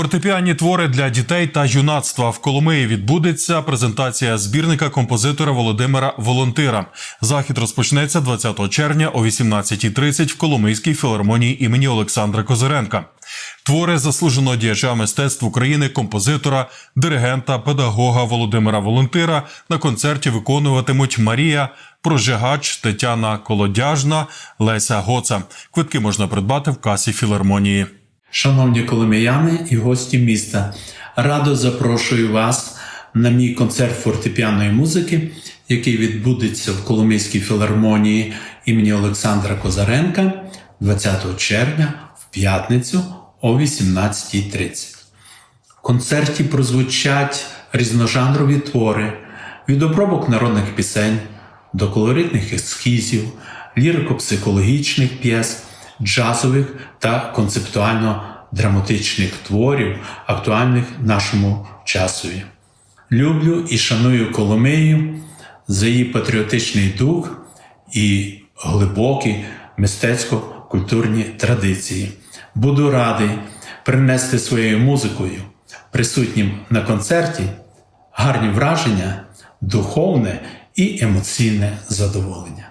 Фортепіанні твори для дітей та юнацтва в Коломиї відбудеться презентація збірника композитора Володимира Волонтира. Захід розпочнеться 20 червня о 18.30 в Коломийській філармонії імені Олександра Козиренка. Твори заслуженого діяча мистецтв України, композитора, диригента, педагога Володимира Волонтира на концерті виконуватимуть Марія Прожигач, Тетяна Колодяжна, Леся Гоца. Квитки можна придбати в касі філармонії. Шановні коломияни і гості міста, радо запрошую вас на мій концерт фортепіаної музики, який відбудеться в Коломийській філармонії імені Олександра Козаренка 20 червня в п'ятницю о 18.30. В концерті прозвучать різножанрові твори від обробок народних пісень до колоритних ескізів, лірико-психологічних п'єс, джазових та концептуально-драматичних творів, актуальних нашому часові. Люблю і шаную Коломию за її патріотичний дух і глибокі мистецько-культурні традиції. Буду радий принести своєю музикою присутнім на концерті гарні враження, духовне і емоційне задоволення.